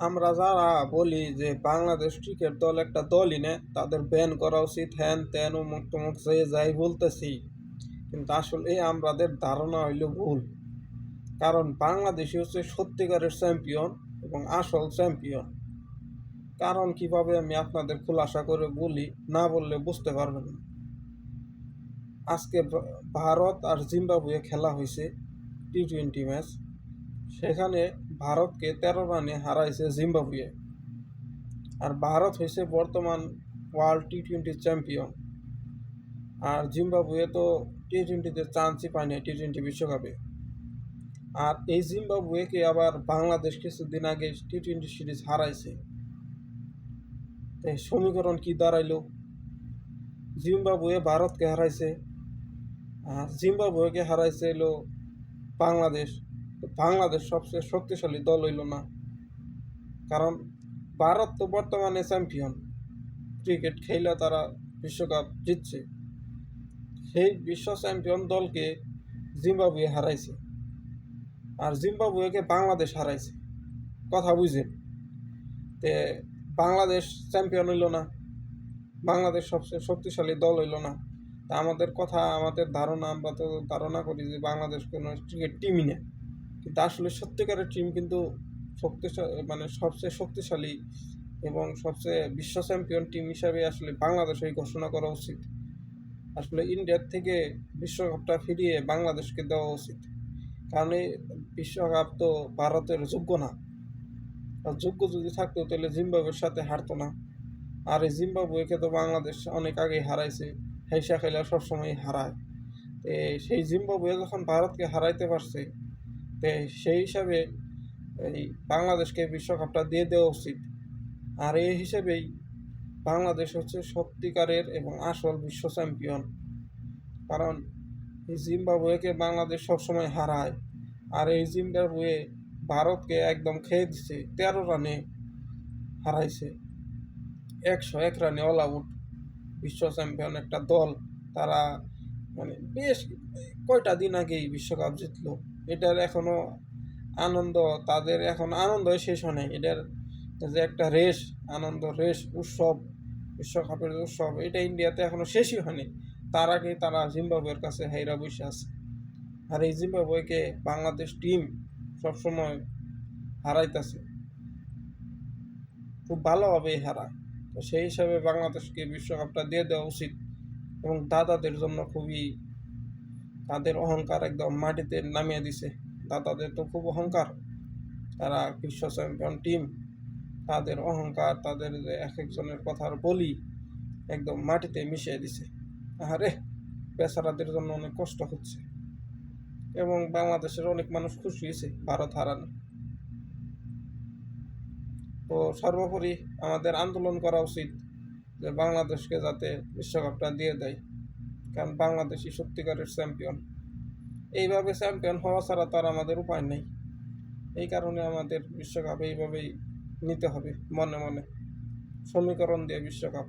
আমরা যারা বলি যে বাংলাদেশ ক্রিকেট দল একটা দলই না, তাদের ব্যান করা উচিত। হ্যান ত্যান, উমুক তুমুক যে যাই বলতেছি। কিন্তু আসলে এই আমাদের ধারণা হইল ভুল। কারণ বাংলাদেশই হচ্ছে সত্যিকারের চ্যাম্পিয়ন এবং আসল চ্যাম্পিয়ন কারণ কীভাবে আমি আপনাদের খুলাসা করে বলি, না বললে বুঝতে পারবেন না। আজকে ভারত আর জিম্বাবুয়ে খেলা হয়েছে টি টোয়েন্টি ম্যাচ সেখানে ভারতকে তেরো রানে হারাইছে জিম্বাবুয়ে। আর ভারত হয়েছে বর্তমান ওয়ার্ল্ড টি টোয়েন্টি চ্যাম্পিয়ন। আর জিম্বাবুয়ে তো টি টোয়েন্টিতে চান্সই পায় না টি টোয়েন্টি বিশ্বকাপে। আর এই জিম্বাবুয়েকে আবার বাংলাদেশ কিছুদিন আগে টি টোয়েন্টি সিরিজ হারাইছে। তো এই সমীকরণ কি দাঁড়াইলো? জিম্বাবুয়ে ভারতকে হারাইছে। আর জিম্বাবুয়েকে হারাইছে এলো বাংলাদেশ। বাংলাদেশ সবচেয়ে শক্তিশালী দল হইল না। কারণ ভারত তো বর্তমানে চ্যাম্পিয়ন। ক্রিকেট খেলে তারা বিশ্বকাপ জিতছে। সেই বিশ্ব চ্যাম্পিয়ন দলকে জিম্বাবুয়ে হারাইছে। আর জিম্বাবুয়েকে বাংলাদেশ হারাইছে। কথা বুঝেন তে বাংলাদেশ চ্যাম্পিয়ন হইল না। বাংলাদেশ সবচেয়ে শক্তিশালী দল হইল না। তা আমাদের কথা, আমাদের ধারণা, আমরা তো ধারণা করি যে বাংলাদেশ কোনো ক্রিকেট টিমই না। কিন্তু আসলে সত্যিকারের টিম কিন্তু শক্তিশালী মানে সবচেয়ে শক্তিশালী এবং সবচেয়ে বিশ্ব চ্যাম্পিয়ন টিম হিসাবে আসলে বাংলাদেশই ঘোষণা করা উচিত। আসলে ইন্ডিয়ার থেকে বিশ্বকাপটা ফিরিয়ে বাংলাদেশকে দেওয়া উচিত। কারণ এই বিশ্বকাপ তো ভারতের যোগ্য না। আর যোগ্য যদি থাকতো তাহলে জিম্বাবুয়ের সাথে হারতো না। আর এই জিম্বাবুয়েকে তো বাংলাদেশ অনেক আগেই হারাইছে। হেসা খেলা সবসময় হারায়। সেই জিম্বাবুয়ে যখন ভারতকে হারাইতে পারছে সেই হিসাবে এই বাংলাদেশকে বিশ্বকাপটা দিয়ে দেওয়া উচিত। আর এই হিসেবেই বাংলাদেশ হচ্ছে সত্যিকারের এবং আসল বিশ্ব চ্যাম্পিয়ন। কারণ এই জিম্বাবুয়েকে বাংলাদেশ সবসময় হারায়। আর এই জিম্বাবুয়ে ভারতকে একদম খেয়ে দিছে, তেরো রানে হারাইছে। একশো এক রানে অল আউট বিশ্ব চ্যাম্পিয়ন একটা দল। তারা মানে বেশ কয়টা দিন আগেই বিশ্বকাপ জিতলো। এটার এখনও আনন্দ, তাদের এখন আনন্দ শেষ হয় নাই। এটার যে একটা রেস আনন্দ রেস উৎসব, বিশ্বকাপের উৎসব, এটা ইন্ডিয়াতে এখনও শেষই হয়নি। তার আগে তারা জিম্বাবুয়ের কাছে হাইরা বসে আছে। আর এই জিম্বাবুয়েকে বাংলাদেশ টিম সবসময় হারাইতেছে। খুব ভালোভাবেই হারায় তো সেই হিসাবে বাংলাদেশকে বিশ্বকাপটা দিয়ে দেওয়া উচিত এবং দাদাদের জন্য খুবই তাদের অহংকার একদম মাটিতে নামিয়ে দিছে। দাদাদের তো খুব অহংকার। তারা বিশ্ব চ্যাম্পিয়ন টিম তাদের অহংকার, তাদের যে এক একজনের কথার বলি একদম মাটিতে মিশিয়ে দিছে। আরে বেচারাদের জন্য অনেক কষ্ট হচ্ছে। এবং বাংলাদেশের অনেক মানুষ খুশি হয়েছে ভারত হারানো। তো সর্বোপরি আমাদের আন্দোলন করা উচিত যে বাংলাদেশকে যাতে বিশ্বকাপটা দিয়ে দেয়। কারণ বাংলাদেশি সত্যিকারের চ্যাম্পিয়ন এইভাবে চ্যাম্পিয়ন হওয়া ছাড়া তার আমাদের উপায় নেই। এই কারণে আমাদের বিশ্বকাপ এইভাবেই নিতে হবে, মনে মনে। সমীকরণ দিয়ে বিশ্বকাপ।